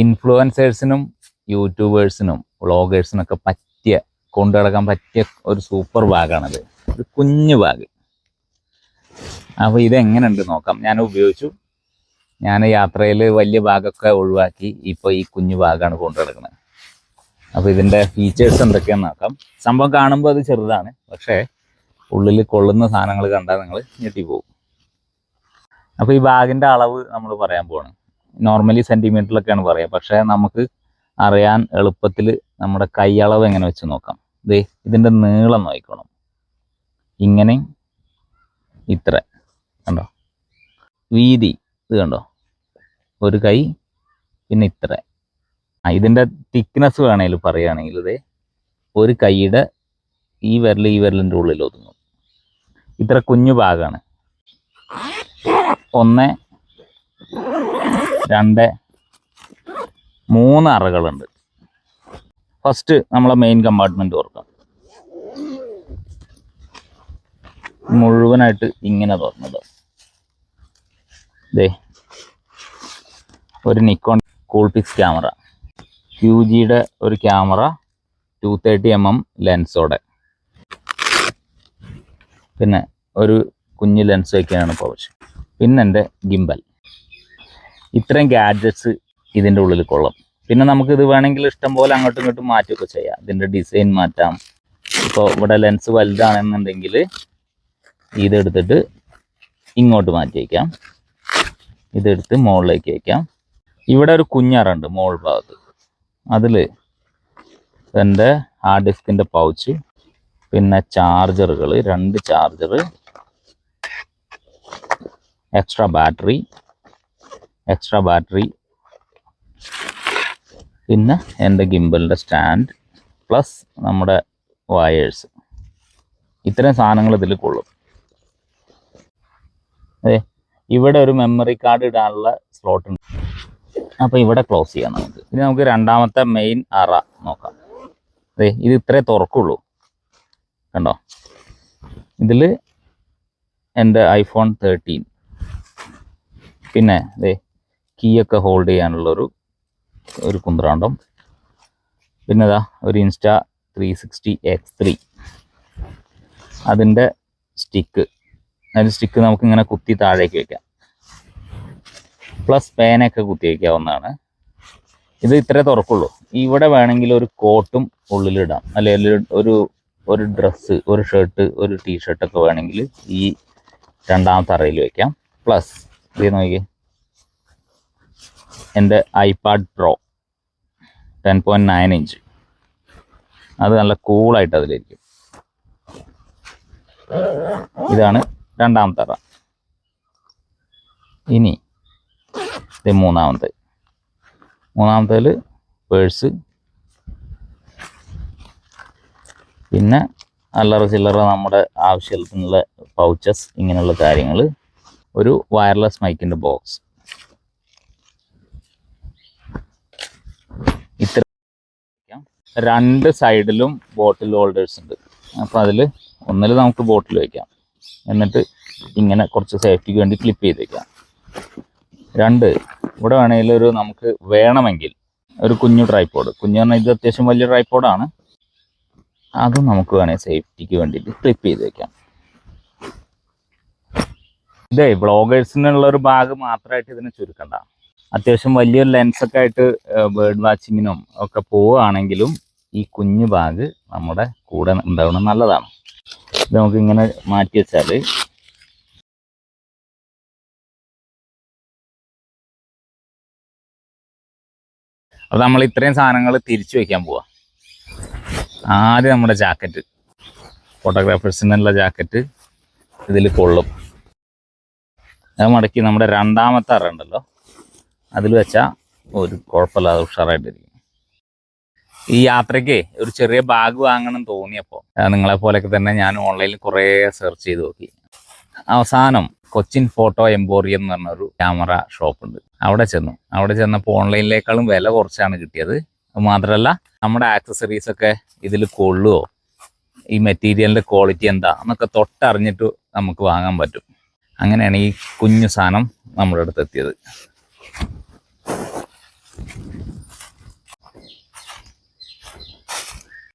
ഇൻഫ്ലുവൻസേഴ്സിനും യൂട്യൂബേഴ്സിനും വ്ളോഗേഴ്സിനൊക്കെ പറ്റിയ കൊണ്ടു നടക്കാൻ പറ്റിയ ഒരു സൂപ്പർ ബാഗാണത് ഒരു കുഞ്ഞു ബാഗ് അപ്പോൾ ഇതെങ്ങനെയുണ്ട് നോക്കാം. ഞാൻ ഉപയോഗിച്ചു. ഞാൻ യാത്രയിൽ വലിയ ഭാഗമൊക്കെ ഒഴിവാക്കി ഇപ്പോൾ ഈ കുഞ്ഞു ഭാഗമാണ് കൊണ്ടു നടക്കുന്നത് അപ്പോൾ ഇതിന്റെ ഫീച്ചേഴ്സ് എന്തൊക്കെയാണെന്ന് നോക്കാം. സംഭവം കാണുമ്പോൾ അത് ചെറുതാണ്. പക്ഷേ ഉള്ളിൽ കൊള്ളുന്ന സാധനങ്ങൾ കണ്ടാൽ നിങ്ങൾ ഞെട്ടിപ്പോകും അപ്പോൾ ഈ ബാഗിന്റെ അളവ് നമ്മൾ പറയാൻ പോവാണ്. നോർമലി സെന്റിമീറ്ററിലൊക്കെയാണ് പറയുക പക്ഷേ നമുക്ക് അറിയാൻ എളുപ്പത്തിൽ നമ്മുടെ കൈയളവ് എങ്ങനെ വെച്ച് നോക്കാം. ദേ ഇതിന്റെ നീളം നോക്കണം ഇങ്ങനെ ഇത്ര. കണ്ടോ? വീതി ഇത് കണ്ടോ? ഒരു കൈ പിന്നെ ഇത്ര. ആ ഇതിന്റെ തിക്നെസ് വേണമെങ്കിൽ പറയുകയാണെങ്കിൽ ഇത് ഒരു കൈയുടെ ഈ വിരൽ ഈ വിരലിന്റെ ഉള്ളിൽ ഒതുങ്ങും. ഇത്ര കുഞ്ഞു ഭാഗമാണ് ഒന്ന് രണ്ട് മൂന്ന് അറകളുണ്ട്. ഫസ്റ്റ് നമ്മളെ മെയിൻ കമ്പാർട്ട്മെന്റ് തുറക്കാം. മുഴുവനായിട്ട് ഇങ്ങനെ തുറന്നത്. ദേ ഒരു നിക്കോൺ കൂൾപിക്സ് ക്യാമറ ക്യൂ ജിയുടെ ഒരു camera two thirty M M ലെൻസോടെ പിന്നെ ഒരു കുഞ്ഞ് ലെൻസ് വയ്ക്കാനാണ് ഇപ്പോൾ പിന്നെ എന്റെ ഗിംബൽ ഇത്രയും ഗാഡ്ജറ്റ്സ് ഇതിന്റെ ഉള്ളിൽ കൊള്ളും. പിന്നെ നമുക്ക് ഇത് വേണമെങ്കിൽ ഇഷ്ടം പോലെ അങ്ങോട്ടും ഇങ്ങോട്ടും മാറ്റുകയൊക്കെ ചെയ്യാം. ഇതിന്റെ ഡിസൈൻ മാറ്റാം. ഇപ്പോൾ ഇവിടെ ലെൻസ് വലുതാണെന്നുണ്ടെങ്കിൽ ഇതെടുത്തിട്ട് ഇങ്ങോട്ട് മാറ്റി വയ്ക്കാം ഇതെടുത്ത് മുകളിലേക്ക് വയ്ക്കാം ഇവിടെ ഒരു കുഞ്ഞാറുണ്ട് മോൾ ഭാഗത്ത്. അതിൽ എന്റെ ഹാർഡ് ഡിസ്കിന്റെ പൗച്ച് പിന്നെ ചാർജറുകൾ രണ്ട് charger extra battery extra battery. പിന്നെ എന്റെ ഗിംബലിന്റെ സ്റ്റാൻഡ് പ്ലസ് നമ്മുടെ വയേഴ്സ്. ഇത്രയും സാധനങ്ങൾ ഇതിൽ കൊള്ളും. അതെ ഇവിടെ ഒരു മെമ്മറി കാർഡ് ഇടാനുള്ള സ്ലോട്ട് ഉണ്ട്. അപ്പോൾ ഇവിടെ ക്ലോസ് ചെയ്യാം നമുക്ക്. ഇനി നമുക്ക് രണ്ടാമത്തെ മെയിൻ അറ നോക്കാം. അതെ ഇത് ഇത്രേ തുറക്കുള്ളൂ. കണ്ടോ? ഇതിൽ എന്റെ ഐഫോൺ തേർട്ടീൻ പിന്നെ അതെ കീയൊക്കെ ഹോൾഡ് ചെയ്യാനുള്ള ഒരു ഒരു കുന്ത്രാണ്ടം. പിന്നെ ഇതാ ഒരു Insta three sixty X three അതിന്റെ സ്റ്റിക്ക്. അതിന്റെ സ്റ്റിക്ക് നമുക്കിങ്ങനെ കുത്തി താഴേക്ക് വയ്ക്കാം പ്ലസ് പേനയൊക്കെ കുത്തി വയ്ക്കാവുന്നതാണ് ഇത് ഇത്രേ തുറക്കുള്ളൂ. ഇവിടെ വേണമെങ്കിൽ ഒരു കോട്ടും ഉള്ളിലിടാം. അല്ലെങ്കിൽ ഒരു ഒരു ഡ്രസ്സ് ഒരു ഷർട്ട് ഒരു ടീഷർട്ടൊക്കെ വേണമെങ്കിൽ ഈ രണ്ടാമത്തെ അറയിൽ വയ്ക്കാം പ്ലസ് ഇത് നോക്കിയേ. എന്റെ iPad pro ten point nine inch. അത് നല്ല കൂളായിട്ട് അതിലിരിക്കും. ഇതാണ് രണ്ടാമത്തെ അറ ഇനി ഇത് മൂന്നാമത്തെ. മൂന്നാമത്തേൽ പേഴ്സ്. പിന്നെ അല്ലറ ചില്ലറ നമ്മുടെ ആവശ്യത്തിനുള്ള പൗച്ചസ് ഇങ്ങനെയുള്ള കാര്യങ്ങൾ ഒരു വയർലെസ് മൈക്കിന്റെ ബോക്സ് ഇത്ര രണ്ട് സൈഡിലും ബോട്ടിൽ ഹോൾഡേഴ്സ് ഉണ്ട്. അപ്പോൾ അതിൽ ഒന്നിൽ നമുക്ക് ബോട്ടിൽ വയ്ക്കാം എന്നിട്ട് ഇങ്ങനെ കുറച്ച് സേഫ്റ്റിക്ക് വേണ്ടി ക്ലിപ്പ് ചെയ്ത് വെക്കാം. രണ്ട് ഇവിടെ വേണമെങ്കിൽ ഒരു നമുക്ക് വേണമെങ്കിൽ ഒരു കുഞ്ഞു ട്രൈപ്പോഡ് കുഞ്ഞു പറഞ്ഞാൽ ഇത് അത്യാവശ്യം വലിയ ട്രൈപ്പോഡാണ് അത് നമുക്ക് വേണമെങ്കിൽ സേഫ്റ്റിക്ക് വേണ്ടിയിട്ട് ക്ലിപ്പ് ചെയ്ത് വെക്കാം. ഇതേ ബ്ലോഗേഴ്സിനുള്ള ഒരു ബാഗ് മാത്രമായിട്ട് ഇതിനെ ചുരുക്കണ്ട. അത്യാവശ്യം വലിയൊരു ലെൻസൊക്കെ ആയിട്ട് ബേർഡ് വാച്ചിങ്ങിനും ഒക്കെ പോവുകയാണെങ്കിലും ഈ കുഞ്ഞു ബാഗ് നമ്മുടെ കൂടെ ഉണ്ടാവണം നല്ലതാണ്. ഇത് നമുക്ക് ഇങ്ങനെ മാറ്റി വെച്ചാൽ അപ്പോൾ നമ്മൾ ഇത്രയും സാധനങ്ങൾ തിരിച്ചു വെക്കാൻ പോവാ. ആദ്യം നമ്മുടെ ജാക്കറ്റ് ഫോട്ടോഗ്രാഫേഴ്സിനുള്ള ജാക്കറ്റ് ഇതിൽ കൊള്ളും. അത് മടക്കി നമ്മുടെ രണ്ടാമത്തെ അറ ഉണ്ടല്ലോ അതിൽ വെച്ചാൽ ഒരു കുഴപ്പമില്ലാതെ ഉഷാറായിട്ടിരിക്കും. ഈ യാത്രയ്ക്ക് ഒരു ചെറിയ ബാഗ് വാങ്ങണം തോന്നിയപ്പോൾ നിങ്ങളെ പോലെയൊക്കെ തന്നെ ഞാൻ ഓൺലൈനിൽ കുറേ സെർച്ച് ചെയ്ത് നോക്കി. അവസാനം കൊച്ചിൻ ഫോട്ടോ എംപോറിയം എന്ന് പറഞ്ഞൊരു ക്യാമറ ഷോപ്പ് ഉണ്ട്. അവിടെ ചെന്നു. അവിടെ ചെന്നപ്പോൾ ഓൺലൈനിലേക്കാളും വില കുറച്ചാണ് കിട്ടിയത്. മാത്രമല്ല നമ്മുടെ ആക്സസറീസ് ഒക്കെ ഇതിൽ കൊള്ളുമോ ഈ മെറ്റീരിയലിന്റെ ക്വാളിറ്റി എന്താ? എന്നൊക്കെ തൊട്ടറിഞ്ഞിട്ട് നമുക്ക് വാങ്ങാൻ പറ്റും. അങ്ങനെയാണ് ഈ കുഞ്ഞു സാധനം നമ്മുടെ അടുത്ത് എത്തിയത്.